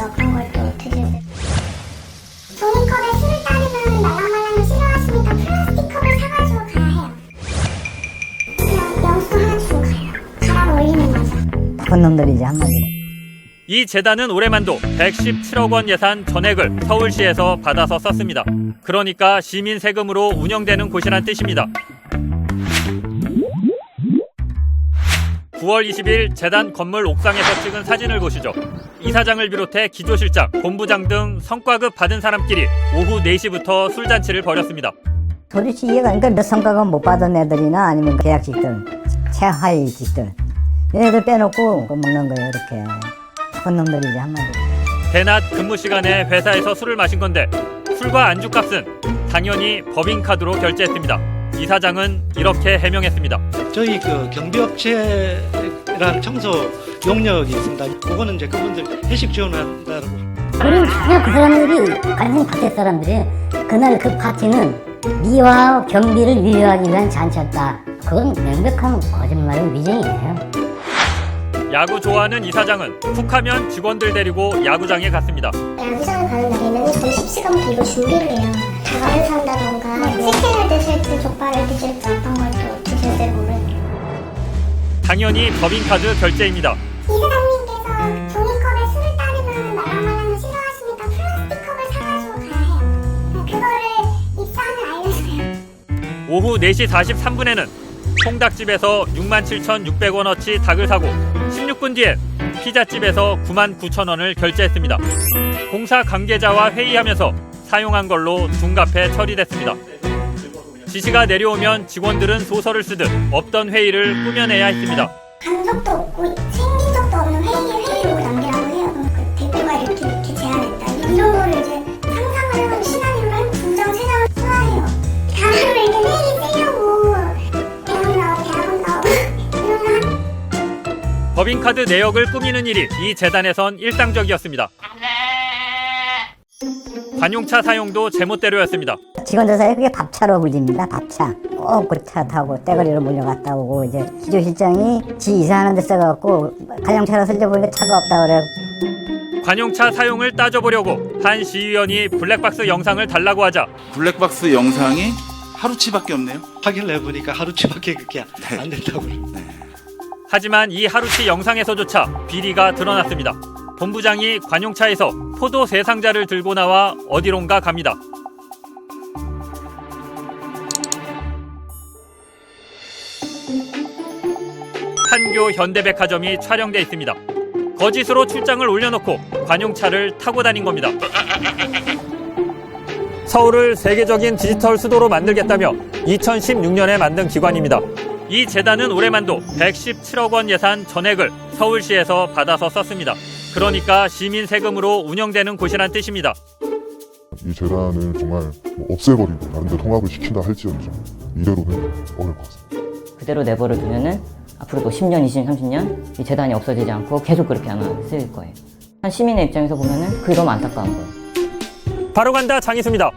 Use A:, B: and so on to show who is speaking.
A: 있죠. 그런 걸또 드시고. 종이컵에 술을 따르면 말랑말랑을 싫어하시니까 플라스틱 컵을 사가지고 가야 해요. 그냥 영수 하나 주고 가요. 갈아 올리는 거죠.
B: 나쁜 놈들이지 한마디로.
C: 이 재단은 올해만도 117억 원 예산 전액을 서울시에서 받아서 썼습니다. 그러니까 시민 세금으로 운영되는 곳이란 뜻입니다. 9월 20일 재단 건물 옥상에서 찍은 사진을 보시죠. 이사장을 비롯해 기조실장, 본부장 등 성과급 받은 사람끼리 오후 4시부터 술잔치를 벌였습니다.
B: 도대체 이해가 안몇 성과급 못 받은 애들이나 아니면 계약직들, 최하위직들. 얘네들 빼놓고 먹는 거예요, 이렇게. 나쁜 놈들이지 한마디로.
C: 대낮 근무 시간에 회사에서 술을 마신 건데 술과 안주값은 당연히 법인카드로 결제했습니다. 이사장은 이렇게 해명했습니다.
D: 저희 그 경비업체랑 청소 용역이 있습니다. 그거는 이제 그분들 회식 지원한다고.
E: 그리고 그냥 그 사람들이 완전히 밖에 사람들이 그날 그 파티는 미화 경비를 위하기 위한 잔치였다. 그건 명백한 거짓말의 위증이에요.
C: 야구 좋아하는 이사장은 툭하면 직원들 데리고 야구장에 갔습니다.
A: 야구장을 가는 날에는 점심시간부터 이거 준비를 해요. 다가를 산다던가 치킨을 드실 지 족발을 드실지 어떤 걸또 드실지 모르니까.
C: 당연히 법인카드 결제입니다.
A: 이사장님께서 종이컵에 술을 따르면 말랑말랑을 싫어하시니까 플라스틱 컵을 사가지고 가야 해요. 그거를 입사하면 알려줘요.
C: 오후 4시 43분에는 통닭집에서 67,600원어치 닭을 사고 16분 뒤에 피자집에서 99,000원을 결제했습니다. 공사 관계자와 회의하면서 사용한 걸로 둔갑해 처리됐습니다. 지시가 내려오면 직원들은 소설을 쓰듯 없던 회의를 꾸며내야 했습니다.
A: 간 적도 없고 생긴 적도 없는 회의에 회의록을 남기라고 해요. 그 대표가 이렇게 이렇게 제안했다. 이런 거를 이제 상상을 해가지고 시나리오를 한 두 장, 세 장을 소화해요. 다음에 이렇게 회의 쓰려고 대학 나오고 대학원 나오고 이런 거
C: 법인카드 내역을 꾸미는 일이 이 재단에선 일상적이었습니다. 관용차 사용도 제멋대로였습니다.
B: 직원들 사이에 그게 밥차로 불립니다, 밥차. 꼭그차 타고 떼거리로 몰려갔다 오고, 이제 기조실장이 지 이사하는 데 써갖고, 가정차로 설려보니까 차가 없다 그래.
C: 관용차 사용을 따져보려고 한 시의원이 블랙박스 영상을 달라고 하자
F: 블랙박스 영상이 하루치밖에 없네요.
D: 확인을 해보니까 하루치밖에 그게
F: 네.
D: 안 된다고.
C: 하지만 이 하루치 영상에서조차 비리가 드러났습니다. 본부장이 관용차에서 포도 세 상자를 들고 나와 어디론가 갑니다. 판교 현대백화점이 촬영돼 있습니다. 거짓으로 출장을 올려놓고 관용차를 타고 다닌 겁니다. 서울을 세계적인 디지털 수도로 만들겠다며 2016년에 만든 기관입니다. 이 재단은 올해만도 117억 원 예산 전액을 서울시에서 받아서 썼습니다. 그러니까 시민 세금으로 운영되는 곳이란 뜻입니다.
G: 이 재단을 정말 뭐 없애버리고 다른 데 통합을 시킨다 할지언정 이대로는 어려울 것 같습니다.
H: 그대로 내버려 두면은 앞으로 또 10년, 20년, 30년 이 재단이 없어지지 않고 계속 그렇게 아마 쓰일 거예요. 한 시민의 입장에서 보면은 그게 너무 안타까운 거예요.
C: 바로 간다 장희수입니다.